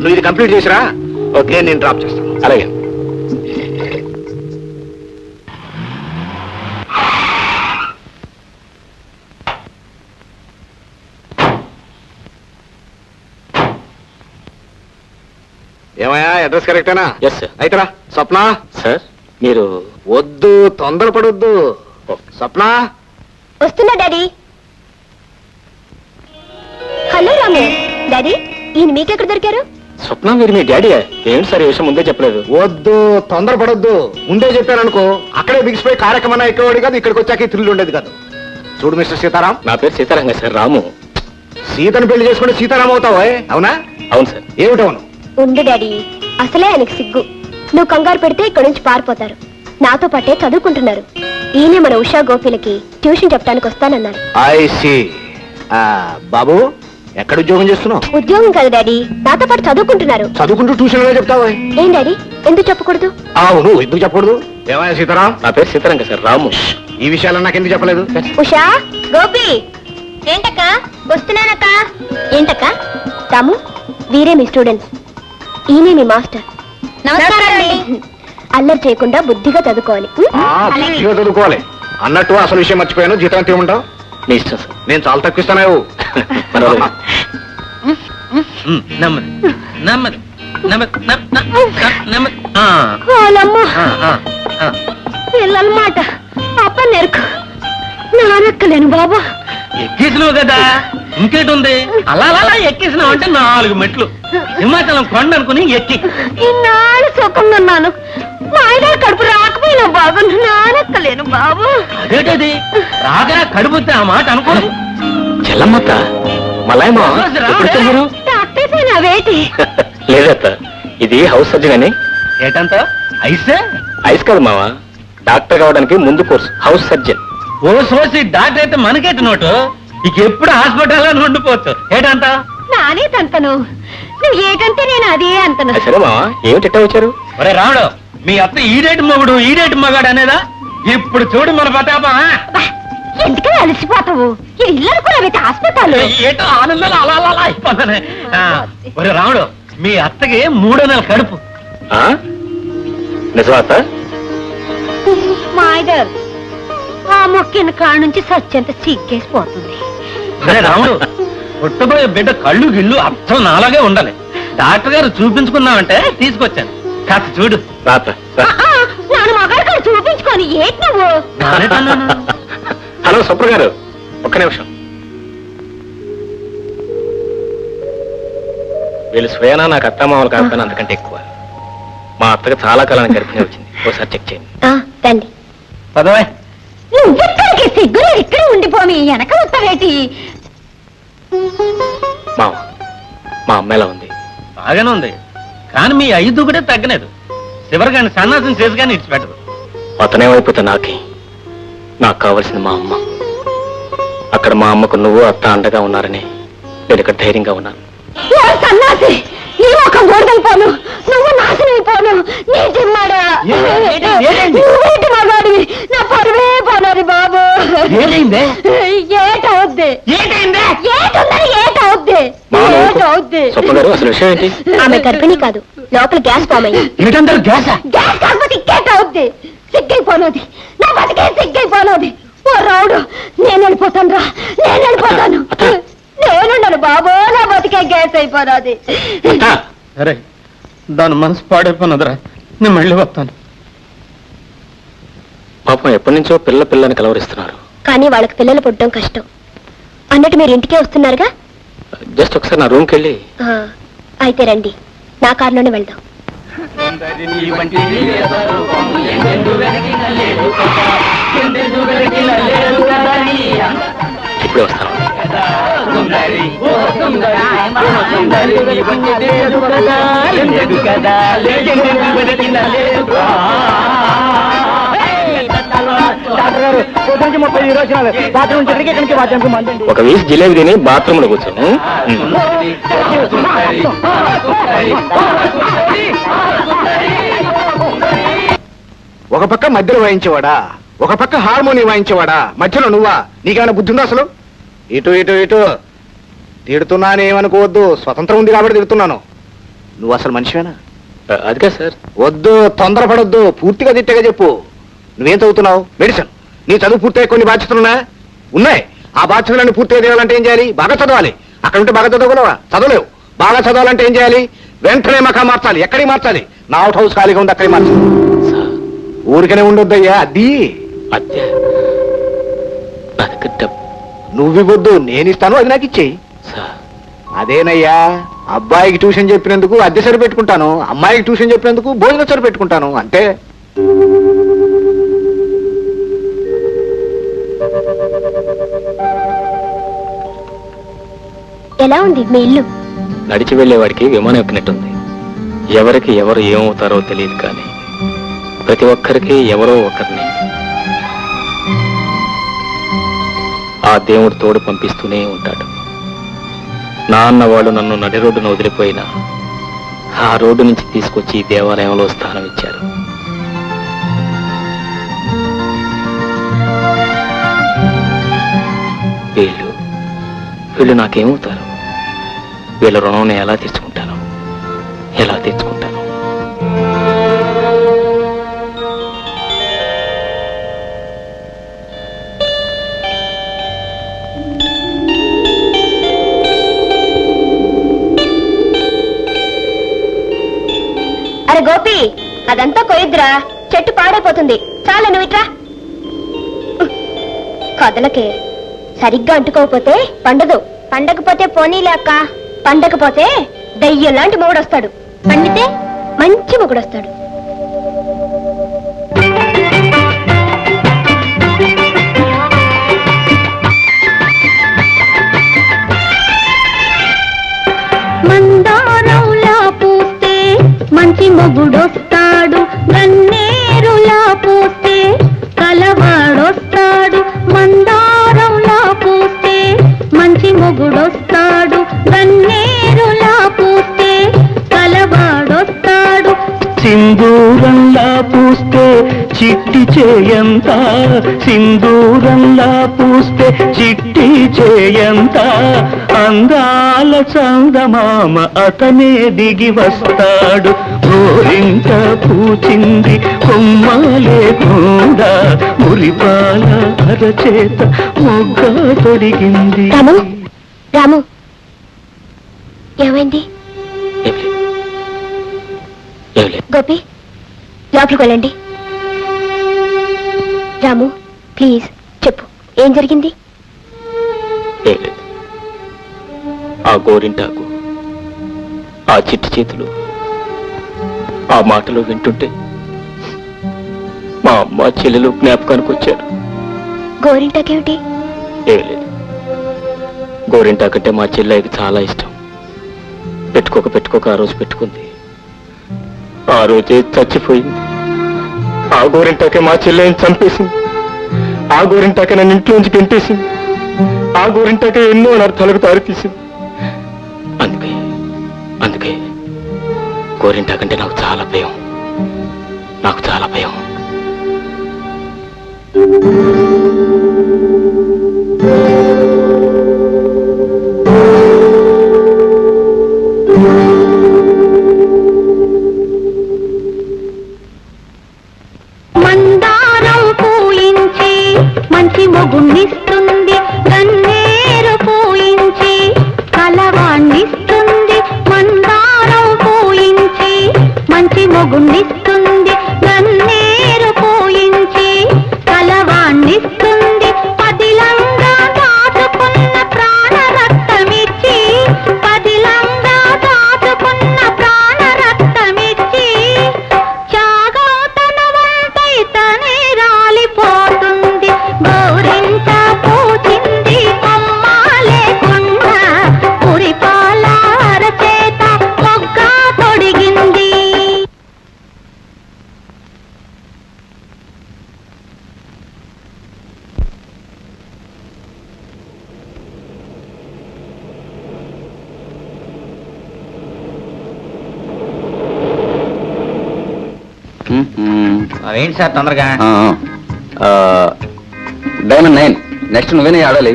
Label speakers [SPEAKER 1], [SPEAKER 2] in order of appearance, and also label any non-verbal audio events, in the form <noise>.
[SPEAKER 1] నువ్వు ఇది కంప్లీట్ చేసిరా? ఓకే నేను డ్రాప్ చేస్తాను.
[SPEAKER 2] అలాగే.
[SPEAKER 1] ఏమయ్యా అడ్రస్ కరెక్టేనా
[SPEAKER 2] ఎస్ సార్
[SPEAKER 1] అయితరా స్వప్న?
[SPEAKER 2] సార్ మీరు
[SPEAKER 1] వద్దు తొందరపడొద్దు. స్వప్న?
[SPEAKER 3] వస్తున్నా డాడీ. హలో రాము. డాడీ ఈయన మీకెక్కడ దొరికారు?
[SPEAKER 2] స్వప్న మీరు మీ డాడీ ఏంటి సార్ ఈ విషయం ముందే చెప్పలేదు?
[SPEAKER 1] వద్దు తొందరపడొద్దు. ముందే చెప్పారనుకో అక్కడే బిగిసిపోయి కార్యక్రమం ఎక్కేవాడు కాదు ఇక్కడికి వచ్చాక ఈ థ్రిల్ ఉండేది కాదు. చూడు మిస్టర్ సీతారాం.
[SPEAKER 2] నా పేరు సీతారంగ సార్ రాము.
[SPEAKER 1] సీతను పెళ్ళి చేసుకుంటే సీతారాం అవుతావు అవునా?
[SPEAKER 2] అవును సార్.
[SPEAKER 1] ఏమిటవును
[SPEAKER 3] ఉండు డాడీ అసలే ఆయనకి సిగ్గు. నువ్వు కంగారు పెడితే ఇక్కడి నుంచి పారిపోతారు. నాతో పాటే చదువుకుంటున్నారు. ఈయనే మన ఉషా గోపిలకి ట్యూషన్ చెప్పడానికి వస్తానన్నారు.
[SPEAKER 1] I C. బాబు ఎక్కడ ఉద్యోగం చేస్తున్నావు?
[SPEAKER 3] ఉద్యోగం కాదు డాడీ. నాతో పాటు చదువుకుంటున్నారు.
[SPEAKER 1] చదువుకుంటూ ట్యూషన్ చెప్తావా?
[SPEAKER 3] ఏం డాడీ? ఎందుకు చెప్పకూడదు?
[SPEAKER 1] అవును ఎందుకు చెప్పకూడదు? ఏమయ్యా సీతారాం?
[SPEAKER 2] నా పేరు సీతారంగ సార్ రాము.
[SPEAKER 1] ఈ విషయాలు నాకు ఎందుకు చెప్పలేదు?
[SPEAKER 3] ఉషా గోపి ఏంటక్క? వస్తున్నానక్క. ఏంటక్క? రాము వీరే మీ స్టూడెంట్స్ ఈయనే మీ మాస్టర్. అల్లరి చేయకుండా బుద్ధిగా చదువుకోవాలి.
[SPEAKER 1] చదువుకోవాలి. అన్నట్టు అసలు విషయం మర్చిపోయాను. జీతం ఎంత
[SPEAKER 2] ఇష్టం సార్.
[SPEAKER 1] నేను చాలా తక్కువ ఇస్తాను.
[SPEAKER 4] నెమ్మది నెమ్మది నెమ్మది నెమ్మది.
[SPEAKER 3] పిల్లల మాట అప్ప నెరుకు. నానక్కలేను బాబా.
[SPEAKER 4] ఎక్కేసినావు కదా? ఇంకేటి ఉంది? అలా అలా అలా ఎక్కేసినావు అంటే నాలుగు మెట్లు. హిమాచలం కొండ అనుకుని ఎక్కి.
[SPEAKER 3] ఇన్నాళ్ళు సుఖంగా ఉన్నాను. మా ఆయన కడుపు రాకపోయినా బాబు నానక్కలేను బాబు.
[SPEAKER 4] అదేటది? రాగా కడుపుతే ఆ మాట అనుకోదు.
[SPEAKER 2] చెల్లమ్మత్త మలాయమా ఎప్పుడు వచ్చారు మీరు
[SPEAKER 3] డాక్టర్ వేటి. <laughs>
[SPEAKER 2] లేదత్త ఇది హౌస్ సర్జన్ అని
[SPEAKER 4] ఏటంత? ఐసే?
[SPEAKER 2] ఐస్ కాదు మావా డాక్టర్ కావడానికి ముందు కోర్సు హౌస్ సర్జన్.
[SPEAKER 4] ఓ సోసి డాక్టర్ అయితే మనకేటి నోటు? ఇక ఎప్పుడు హాస్పిటల్లో ఉండిపోవచ్చు. ఏటంత?
[SPEAKER 3] నానే తంతను. నువ్వు ఏకంటే నేను అదే అంతను.
[SPEAKER 2] సరే మావా ఏమిటి వచ్చారు?
[SPEAKER 4] ఒరే రాముడు మీ అత్త ఈడేటి మగుడు ఈడేటి మగాడు అనేదా? ఇప్పుడు చూడు మన పతాపా
[SPEAKER 3] ఎందుకని అలసిపోతావు? ఇది ఇల్లు అనుకున్నావైతే హాస్పిటల్.
[SPEAKER 4] ఏటో ఆనందాలు అలా అలా అలా అయిపోతానే. ఆ, ఒరే రాముడు మీ అత్తకి మూడో నెల కడుపు.
[SPEAKER 2] ఆ? నిజమా అత్త
[SPEAKER 3] మాయదర్ ఆ మొక్కిన కాడ నుంచి సత్యంత సిగ్గేసిపోతుంది
[SPEAKER 4] ఒరే రాముడు పుట్టబోయే బిడ్డ కళ్ళు గిళ్ళు అర్థం నాలాగే ఉండాలి. డాక్టర్ గారు చూపించుకున్నామంటే తీసుకొచ్చాను. కాస్త చూడు.
[SPEAKER 2] రా. అత్త, రా.
[SPEAKER 3] నాన్న మగాడు కాడ చూపించుకొని ఏంటి నువ్వు.
[SPEAKER 2] హలో సుప్ర గారు. ఒక్క నిమిషం. వీళ్ళు స్వయానా నాకు అత్తమామలు కాకపోయినా అంతకంటే ఎక్కువ. మా అత్తకి చాలా కాలం గర్భిణి వచ్చింది. ఒకసారి చెక్ చేయండి.
[SPEAKER 3] ఆ, రండి.
[SPEAKER 4] పదవే.
[SPEAKER 3] నువ్వెక్కడికి సిగ్గులు ఇక్కడ ఉండిపోమి వెనక వస్తావేటి
[SPEAKER 2] మామ మా అమ్మ ఎలా ఉంది?
[SPEAKER 4] బాగానే ఉంది. కానీ మీ ఐదు కూడా తగ్గలేదు. చివరిగాని సన్నాసం చేసి కానీ ఇచ్చిపెట్టదు
[SPEAKER 2] అతనేమైపోతే నాకే. నాకు కావాల్సింది మా అమ్మ. అక్కడ మా అమ్మకు నువ్వు అత్త అండగా ఉన్నారని నేను ఇక్కడ ధైర్యంగా ఉన్నాను.
[SPEAKER 3] ఓ సన్నాసి నీ ముఖం బోర్డైపోను నువ్వు నీ జిమ్మాడా?
[SPEAKER 4] ఏంటి? ఏంటి?
[SPEAKER 3] నువ్వేంటి మగాడివి? నా పరువే పోనాది బాబు.
[SPEAKER 4] ఏమైందే?
[SPEAKER 3] ఏటవుద్ది?
[SPEAKER 4] ఏంటైందే?
[SPEAKER 3] ఏటుందని ఏటవుద్ది?
[SPEAKER 2] అసలు విషయం ఏంటి?
[SPEAKER 3] ఆమె గర్భిణి కాదు. లోపల గ్యాస్ ఫామ్ అయ్యి
[SPEAKER 4] ఏటంటారు గ్యాస?
[SPEAKER 3] గ్యాస్ కాకపోతే ఇంకేటవుద్ది సిగ్గైపోనది నా బతికే సిగ్గైపోనది ఓ రావుడు నేను వెళ్ళిపోతాను రా. నేను వెళ్ళిపోతాను. నేనుండను బాబు నా బతికే గ్యాస్ అయిపోనది.
[SPEAKER 4] సరే దాని మనసు పాడైపోయినదిరా నేను మళ్ళీ వస్తాను.
[SPEAKER 2] పాపం ఎప్పటి నుంచో పిల్ల పిల్లని కలవరిస్తున్నారు.
[SPEAKER 3] కానీ వాళ్ళకి పిల్లలు పుట్టడం కష్టం. అన్నట్టు మీరు ఇంటికే వస్తున్నారుగా?
[SPEAKER 2] జస్ట్ ఒకసారి నా రూమ్కి వెళ్ళి
[SPEAKER 3] అయితే రండి నా కారులోనే వెళ్దాం
[SPEAKER 2] ఇప్పుడే వస్తాను ఒక వీసి జిలేబీ తిని బాత్రూమ్లో కూర్చో.
[SPEAKER 1] ఒక పక్క మధ్యలో వాయించేవాడా? ఒక పక్క హార్మోని వాయించేవాడా? మధ్యలో నువ్వా? నీకేమైనా బుద్ధి ఉందా అసలు? ఇటు ఇటు ఇటు. తిడుతున్నానేమనుకోవద్దు స్వతంత్రం ఉంది కాబట్టి తిడుతున్నాను. నువ్వు అసలు మనిషివేనా?
[SPEAKER 2] అదిగా సార్.
[SPEAKER 1] వద్దు తొందరపడొద్దు. పూర్తిగా తిట్టగా చెప్పు. నువ్వేం చదువుతున్నావు? మెడిసిన్. నీ చదువు పూర్తయ్యే కొన్ని బాధ్యతలు ఉన్నాయా? ఉన్నాయి. ఆ బాధ్యతలను పూర్తిగా చేయాలంటే ఏం చేయాలి? బాగా చదవాలి. అక్కడ ఉంటే బాగా చదవగలవా చదవలేవు. బాగా చదవాలంటే ఏం చేయాలి? వెంటనే మకా మార్చాలి. ఎక్కడికి మార్చాలి? నా అవుట్ హౌస్ ఖాళీగా ఉంది అక్కడికి మార్చాలి ఊరికనే ఉండొద్దయ్యా అది.
[SPEAKER 2] అద్దె నా దగ్గర డబ్బు
[SPEAKER 1] నువ్వివ్వద్దు నేను ఇస్తాను అది నాకు ఇచ్చేయి. అదేనయ్యా అబ్బాయికి ట్యూషన్ చెప్పినందుకు అద్దె సరి పెట్టుకుంటాను అమ్మాయికి ట్యూషన్ చెప్పినందుకు భోజనం సరి పెట్టుకుంటాను అంతే.
[SPEAKER 3] ఎలా ఉంది మీ ఇల్లు?
[SPEAKER 2] నడిచి వెళ్ళేవాడికి విమానం ఎక్కినట్టుంది. ఎవరికి ఎవరు ఏమవుతారో తెలియదు కానీ ప్రతి ఒక్కరికి ఎవరో ఒకరిని ఆ దేవుడు తోడు పంపిస్తూనే ఉంటాడు. నాన్న వాళ్ళు నన్ను నడి రోడ్డున వదిలిపోయినా ఆ రోడ్డు నుంచి తీసుకొచ్చి దేవాలయంలో స్థానం ఇచ్చారు. వీళ్ళు వీళ్ళు నాకేమవుతారు? వీళ్ళ రుణం నేను ఎలా తెచ్చుకుంటాను ఎలా తెచ్చుకుంటాను
[SPEAKER 3] అరే గోపి అదంతా కొయ్యద్దురా. చెట్టు పాడైపోతుంది. చాలా నువ్వు ఇట్రా. కదలకే సరిగ్గా అంటుకోకపోతే పండదు. పండకపోతే పోనీలే అక్క. పండకపోతే దయ్యం లాంటి మొగుడు పండితే మంచి
[SPEAKER 5] మొగుడొస్తాడు. మందారంలా పూస్తే మంచి మొగుడొస్తాడు.
[SPEAKER 6] చేయంత? సింధూరంలా పూస్తే చిట్టి చేయంత? అందాల చందమామ అతనే దిగి వస్తాడు. గోరింట పూచింది కొమ్మలే కూడా మురిపాల అరచేత మొగ్గ తొడిగింది.
[SPEAKER 3] రాము ఏమైంది? గోపి లోపలికి వెళ్ళండి. రాము ప్లీజ్ చెప్పు. ఏం జరిగింది?
[SPEAKER 2] ఏం లేదు ఆ గోరింటాకు ఆ చిట్టి చేతులు ఆ మాటలు వింటుంటే మా అమ్మ చెల్లెలు జ్ఞాపకానికి వచ్చారు.
[SPEAKER 3] గోరింటాకేమిటి?
[SPEAKER 2] ఏం లేదు. గోరింటాకంటే మా చెల్లెకి చాలా ఇష్టం. పెట్టుకోక పెట్టుకోక ఆ రోజు పెట్టుకుంది. ఆ రోజే చచ్చిపోయింది. ఆ గోరింటాకే మా చెల్లెని చంపేసింది? ఆ గోరింటాకే నన్ను ఇంట్లోంచి గెంటేసింది ఆ గోరింటాకే ఎన్నో అనర్థాలకు దారితీసింది. అందుకే అందుకే గోరింటాకంటే నాకు చాలా భయం. నాకు చాలా భయం.
[SPEAKER 6] ఏంటి సార్ తొందరగా?
[SPEAKER 2] Diamond nine. నెక్స్ట్ నువ్వేనే ఆడాలి?